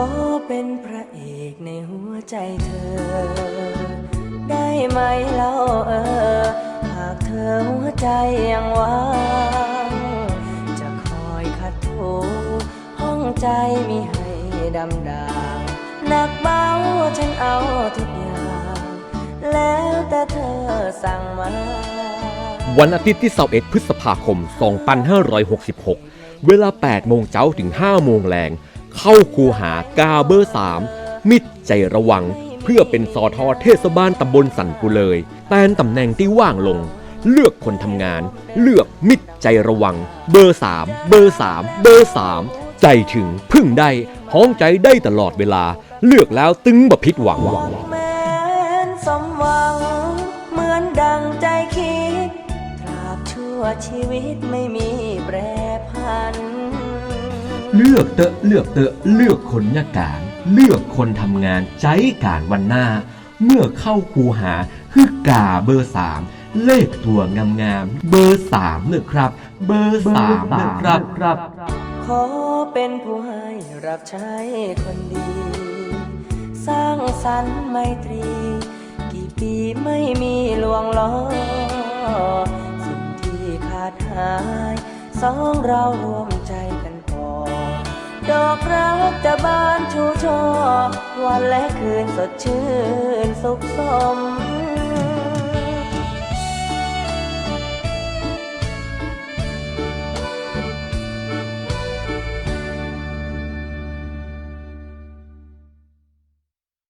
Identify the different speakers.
Speaker 1: อเป็นพระเอกในหัวใจเธอ ได้ไหมเล่าเออ หากเธอหัวใจยังว่างจะคอยขัดถูห้องใจมีให้ดำดางหนักเบาฉันเอาทุกอย่าง แล้วแต่เธอสั่งมา
Speaker 2: วันอาทิตย์ที่21พฤษภาคม 2566 เวลา 8 โมงเจ้าถึง 5 โมงแรง เข้าคูหากาเบอร์3มิดใจระวัง เพื่อเป็นสอทอเทศบาลตำบลสันกุเลย แตนตำแหน่งที่ว่างลง เลือกคนทำงาน เลือกมิดใจระวัง เบอร์3เบอร์3เบอร์3ใจถึงพึ่งได้ห้องใจได้ตลอดเวลา เลือกแล้วตึงบ่ผิดหวัง
Speaker 1: แม้นสมหวัง เหมือนดังใจคิดตราบชั่วชีวิตไม่มีแปร
Speaker 2: เลือกเตอะเลือกเตอะเลือกคนยาการเลือกคนทำงานใจการวันหน้า เมื่อเข้าคูหาคือกาเบอร์สามเลขตัวงามงามๆเบอร์สามเนอะครับ เบอร์สามเนอะครับครับ
Speaker 1: ขอเป็นผู้ให้รับใช้คนดี สร้างสรรค์ไมตรี กี่ปีไม่มีลวงล้อ สิ่งที่ขาดหาย สองเรารวมใจากรักจะบานชูช่อวันและคืนสดชื่นสุขสม